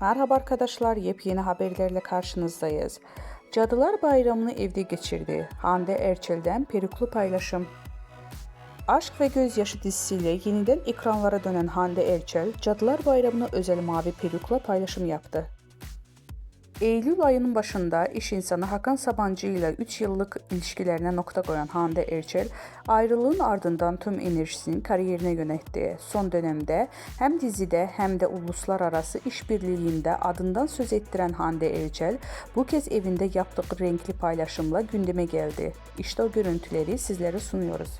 Merhaba arkadaşlar, yepyeni haberlerle karşınızdayız. Cadılar Bayramı'nı evde geçirdi. Hande Erçel'den peruklu paylaşım. Aşk ve Gözyaşı dizisiyle yeniden ekranlara dönen Hande Erçel, Cadılar Bayramı'na özel mavi perukla paylaşım yaptı. Eylül ayının başında iş insanı Hakan Sabancı ile 3 yıllık ilişkilerine nokta koyan Hande Erçel, ayrılığın ardından tüm enerjisini kariyerine yöneltti. Son dönemde hem dizide hem de uluslararası işbirliğinde adından söz ettiren Hande Erçel, bu kez evinde yaptığı renkli paylaşımla gündeme geldi. İşte o görüntüleri sizlere sunuyoruz.